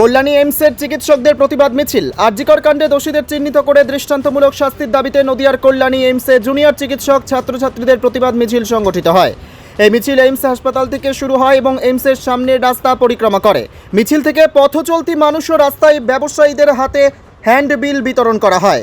কল্যাণী এইমসের চিকিৎসকদের প্রতিবাদ মিছিল। আরজিকর কাণ্ডে দোষীদের চিহ্নিত করে দৃষ্টান্তমূলক শাস্তির দাবিতে নদিয়ার কল্যাণী এইমসে জুনিয়র চিকিৎসক, ছাত্রছাত্রীদের প্রতিবাদ মিছিল সংগঠিত হয়। এই মিছিল এইমস হাসপাতাল থেকে শুরু হয় এবং এইমসের সামনে রাস্তা পরিক্রমা করে। মিছিল থেকে পথ চলতি মানুষ ও রাস্তায় ব্যবসায়ীদের হাতে হ্যান্ডবিল বিতরণ করা হয়।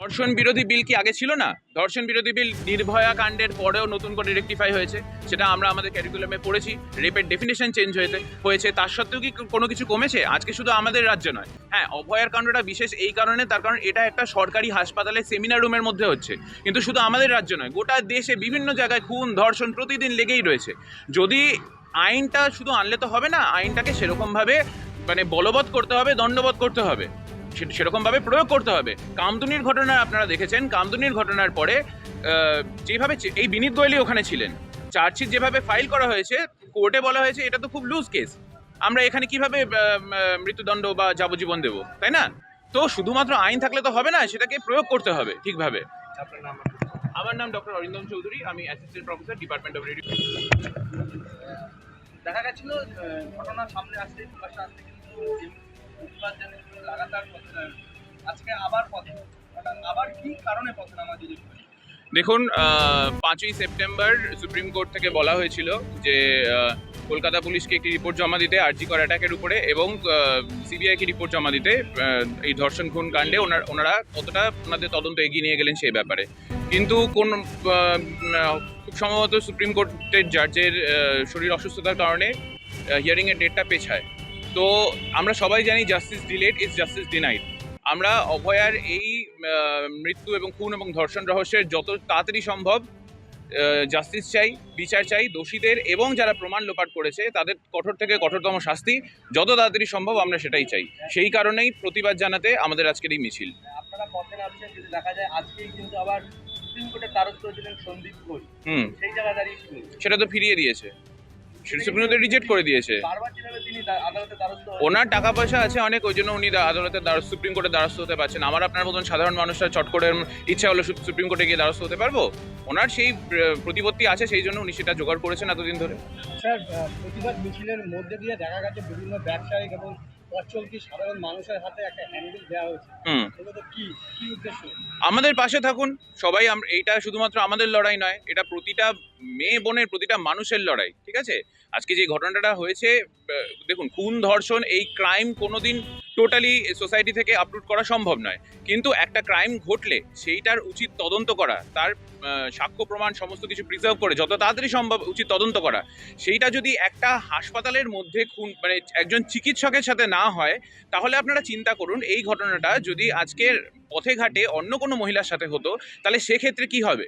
ধর্ষণ বিরোধী বিল কি আগে ছিল না? ধর্ষণ বিরোধী বিল নির্ভয়া কাণ্ডের পরেও নতুন করে রেকটিফাই হয়েছে। সেটা আমরা আমাদের ক্যারিকুলামে পড়েছি রেপের ডেফিনেশন চেঞ্জ হয়েছে হয়েছে, তার সত্ত্বেও কি কোনো কিছু কমেছে? আজকে শুধু আমাদের রাজ্য নয়। হ্যাঁ অভয়ার কাণ্ডটা বিশেষ এই কারণে, তার কারণ এটা একটা সরকারি হাসপাতালে সেমিনার রুমের মধ্যে হচ্ছে। কিন্তু শুধু আমাদের রাজ্য নয়, গোটা দেশে বিভিন্ন জায়গায় খুন, ধর্ষণ প্রতিদিন লেগেই রয়েছে। যদি আইনটা শুধু আনলে তো হবে না, আইনটাকে সেরকমভাবে মানে বলবৎ করতে হবে, দণ্ডবৎ করতে হবে। সেরকমভাবে প্রয়োগ করতে হবে। কামদুনির ঘটনা আপনারা দেখেছেন কামদুনির ঘটনার পরে যেভাবে এই বিনীত গোয়েলি ওখানে ছিলেন। চার্জশিট যেভাবে ফাইল করা হয়েছে কোর্টে বলা হয়েছে এটা তো খুব লুজ কেস আমরা এখানে কীভাবে মৃত্যুদণ্ড বা যাবজ্জীবন দেবো তাই না? তো শুধুমাত্র আইন থাকলে তো হবে না সেটাকে প্রয়োগ করতে হবে ঠিকভাবে। আমার নাম ডক্টর অরিন্দম চৌধুরী আমি assistant professor department of radio দেখা গেছিল ঘটনা সামনে আসতে আসতে কিন্তু দেখুন পাঁচই সেপ্টেম্বর সুপ্রিম কোর্ট থেকে বলা হয়েছিল যে কলকাতা পুলিশকে একটি রিপোর্ট জমা দিতে আরজিকর অ্যাটাকের উপরে, এবং সিবিআইকে রিপোর্ট জমা দিতে এই ধর্ষণ খুন কাণ্ডে ওনার, ওনারা কতটা ওনাদের তদন্ত এগিয়ে নিয়ে গেলেন সেই ব্যাপারে। কিন্তু কোন খুব সম্ভবত সুপ্রিম কোর্টের জাজের শরীর অসুস্থতার কারণে হিয়ারিংয়ের ডেটটা পেছায়। তো আমরা সবাই জানি justice delayed is justice denied আমরা অভয়ার এই মৃত্যু এবং খুন এবং ধর্ষণ রহস্যের যত তাড়াতাড়ি সম্ভব জাস্টিস চাই বিচার চাই দোষীদের এবং যারা প্রমাণ লোপাট করেছে তাদের কঠোর থেকে কঠোরতম শাস্তি যত তাড়াতাড়ি সম্ভব আমরা সেটাই চাই। সেই কারণেই প্রতিবাদ জানাতে আমাদের আজকের এই মিছিল। আপনারা পথে নামছেন যদি দেখা যায় আজকেই কিন্তু আবার সুপ্রিম কোর্টের দ্বারস্থ হয়েছিলেন সন্দীপ ঘোষ। হুম। সেই জায়গায় দাঁড়িয়ে সেটা তো ফিরিয়ে দিয়েছে। সুপ্রিম কোর্টে রিজেক্ট করে দিয়েছে। আদালতে ওনার টাকা পয়সা আছে অনেক ওই জন্য উনি আদালতে সুপ্রিম কোর্টের দ্বারস্থ হতে পারছেন আমার আপনার মতন সাধারণ মানুষরা চট করে ইচ্ছা হলো সুপ্রিম কোর্টে গিয়ে দ্বারস্থ হতে পারব? ওনার সেই প্রতিপত্তি আছে সেই জন্য উনি সেটা জোগাড় করেছেন এতদিন ধরে। স্যার প্রতিবাদ মিছিলের মধ্যে দিয়ে দেখা গেছে বিভিন্ন ব্যবসায়িক এবং আমাদের পাশে থাকুন। সবাই এটা এইটা শুধুমাত্র আমাদের লড়াই নয় এটা প্রতিটা মেয়ে বোনের প্রতিটা মানুষের লড়াই ঠিক আছে? আজকে যে ঘটনাটা হয়েছে দেখুন খুন ধর্ষণ এই ক্রাইম কোনোদিন টোটালি সোসাইটি থেকে আপলোড করা সম্ভব নয়। কিন্তু একটা ক্রাইম ঘটলে সেইটার উচিত তদন্ত করা, তার সাক্ষ্য প্রমাণ সমস্ত কিছু প্রিজার্ভ করে যত তাড়াতাড়ি সম্ভব উচিত তদন্ত করা। সেইটা যদি একটা হাসপাতালের মধ্যে খুন মানে একজন চিকিৎসকের সাথে না হয়, তাহলে আপনারা চিন্তা করুন, এই ঘটনাটা যদি আজকের পথে ঘাটে অন্য কোনো মহিলার সাথে হতো, তাহলে সেক্ষেত্রে কি হবে?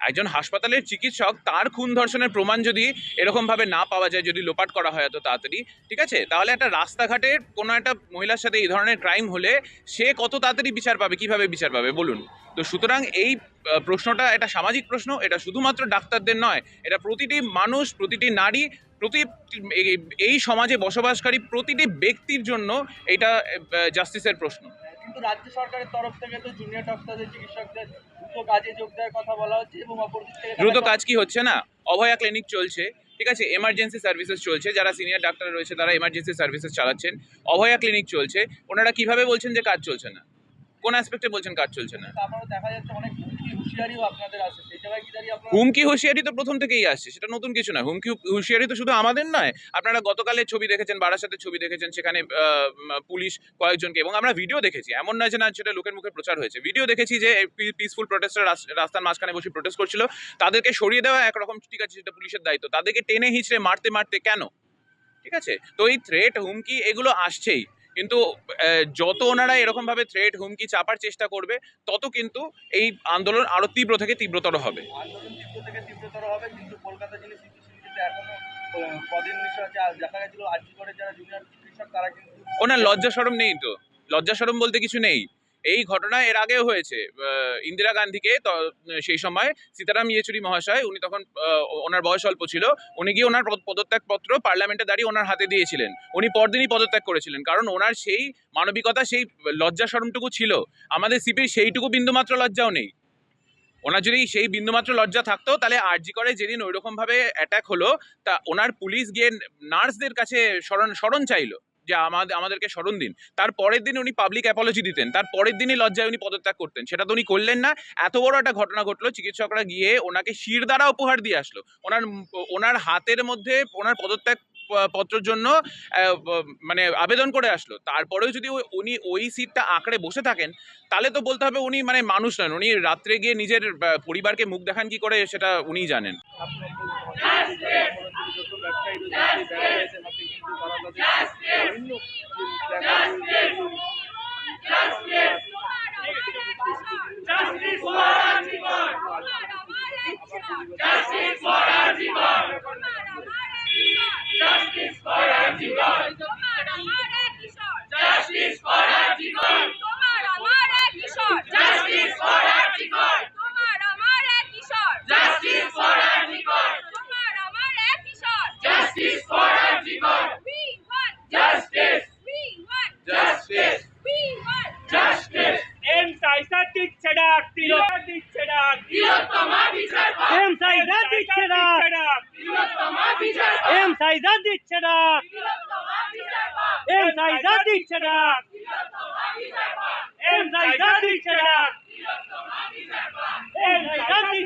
একজন হাসপাতালের চিকিৎসক, তার খুন ধর্ষণের প্রমাণ যদি এরকমভাবে না পাওয়া যায়, যদি লোপাট করা হয় এত তাড়াতাড়ি, ঠিক আছে? তাহলে একটা রাস্তাঘাটের কোনো একটা মহিলার সাথে এই ধরনের ক্রাইম হলে সে কত তাড়াতাড়ি বিচার পাবে, কীভাবে বিচার পাবে? বলুন। তো সুতরাং এই প্রশ্নটা এটা সামাজিক প্রশ্ন, এটা শুধুমাত্র ডাক্তারদের নয়, এটা প্রতিটি মানুষ, প্রতিটি নারী, প্রতি, এই- এই সমাজে বসবাসকারী প্রতিটি ব্যক্তির জন্য এটা জাস্টিসের প্রশ্ন। কিন্তু রাজ্য সরকারের তরফ থেকে তো জুনিয়র ডক্টরদের চিকিৎসকদের দ্রুত কাজে যোগ দেওয়ার কথা বলা হচ্ছে এবং অপরদিক থেকে দ্রুত কাজ কি হচ্ছে না? অভয়া ক্লিনিক চলছে ঠিক আছে? এমার্জেন্সি সার্ভিসেস চলছে যারা সিনিয়র ডাক্তার রয়েছে তারা এমার্জেন্সি সার্ভিসেস চালাচ্ছেন। অভয়া ক্লিনিক চলছে ওনারা কীভাবে বলছেন যে কাজ চলছে না? কোন অ্যাসপেক্টে বলছেন কাজ চলছে না? তারপরে দেখা যাচ্ছে অনেক হুঁশিয়ারিও আপনাদের আছে হুমকি হুঁশিয়ারি তো প্রথম থেকেই আসছে, সেটা নতুন কিছু না হুমকি হুঁশিয়ারি তো শুধু আমাদের নয়, আপনারা গতকালের ছবি দেখেছেন, বারাসাতের ছবি দেখেছেন, সেখানে পুলিশ কয়েকজনকে, এবং আমরা ভিডিও দেখেছি, এমন নয় যে না সেটা লোকের মুখে প্রচার হয়েছে। ভিডিও দেখেছি যে পিসফুল প্রোটেস্টার রাস্তার মাঝখানে বসে প্রোটেস্ট করছিল, তাদেরকে সরিয়ে দেওয়া একরকম, ঠিক আছে, সেটা পুলিশের দায়িত্ব, তাদেরকে টেনে হিঁচড়ে মারতে মারতে কেন? ঠিক আছে? তো এই থ্রেট হুমকি, এগুলো আসছেই। কিন্তু যত ওনারা এরকমভাবে থ্রেট হুমকি চাপার চেষ্টা করবে, তত কিন্তু এই আন্দোলন আরও তীব্র থেকে তীব্রতর হবে। ওনার লজ্জা সরম নেই তো? লজ্জা সরম বলতে কিছু নেই? এই ঘটনা এর আগেও হয়েছে। ইন্দিরা গান্ধীকে সেই সময় সীতারাম ইয়েচুরি মহাশয়, উনি তখন ওনার বয়স অল্প ছিল, উনি গিয়ে ওনার পদ- পদত্যাগপত্র পার্লামেন্টে দাঁড়িয়ে ওনার হাতে দিয়েছিলেন। উনি পরদিনই পদত্যাগ করেছিলেন, কারণ ওনার সেই মানবিকতা, সেই লজ্জা সরমটুকু ছিল। আমাদের সিপির সেইটুকু বিন্দুমাত্র লজ্জাও নেই। ওনার যদি সেই বিন্দুমাত্র লজ্জা থাকতো, তাহলে আরজি করে যেদিন ওইরকম ভাবে অ্যাটাক হলো, তা ওনার পুলিশ গিয়ে নার্সদের কাছে স্মরণ স্মরণ চাইলো। যে আমাদের আমাদেরকে স্মরণ দিন। তার পরের দিন উনি পাবলিক অ্যাপোলজি দিতেন। তার পরের দিনই লজ্জায় উনি পদত্যাগ করতেন। সেটা তো উনি করলেন না। এত বড় একটা ঘটনা ঘটলো। চিকিৎসকরা গিয়ে ওনাকে শির দ্বারা উপহার দিয়ে আসলো। ওনার ওনার হাতের মধ্যে ওনার পদত্যাগ পত্রের জন্য মানে আবেদন করে আসলো। তারপরেও যদি উনি ওই সিটটা আঁকড়ে বসে থাকেন তাহলে তো বলতে হবে উনি মানে মানুষ নন। উনি রাত্রে গিয়ে নিজের পরিবারকে মুখ দেখান কি করে সেটা উনিই জানেন। ব্যবসায়ী রয়েছে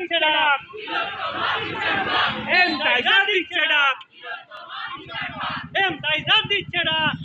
দিচ্ছে ডাক এম সাইসা দিচ্ছে ডাক এম সাইসা দিচ্ছে ডাক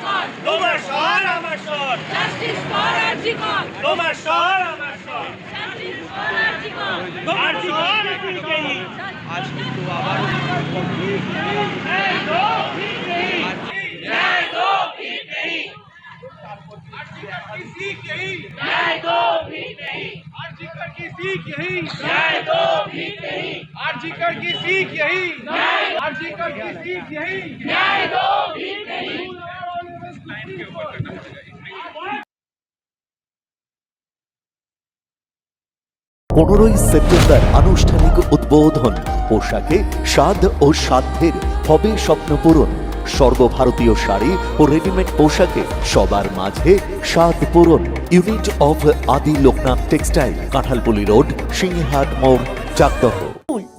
Archicon! No more Shah Ramachar! Justice for Archicon! No more Shah Ramachar! Justice for Archicon! No Archicon ठीक नहीं आज की तो आवाज़ न्याय दो ठीक नहीं न्याय दो ठीक नहीं किसी कही न्याय दो ठीक नहीं आरजीकर की सीख यही न्याय दो ठीक नहीं आरजीकर की सीख यही न्याय आरजीकर की सीख यही न्याय दो পনেরোই সেপ্টেম্বর আনুষ্ঠানিক উদ্বোধন। পোশাকে স্বাদ ও সাধ্যের হবে স্বপ্নপূরণ সর্বভারতীয় শাড়ি ও রেডিমেড পোশাকে সবার মাঝে স্বাদ পূরণ। Unit of Adi Loknath textile, Kanthalpuli road, Singhat মোড় চাকদহ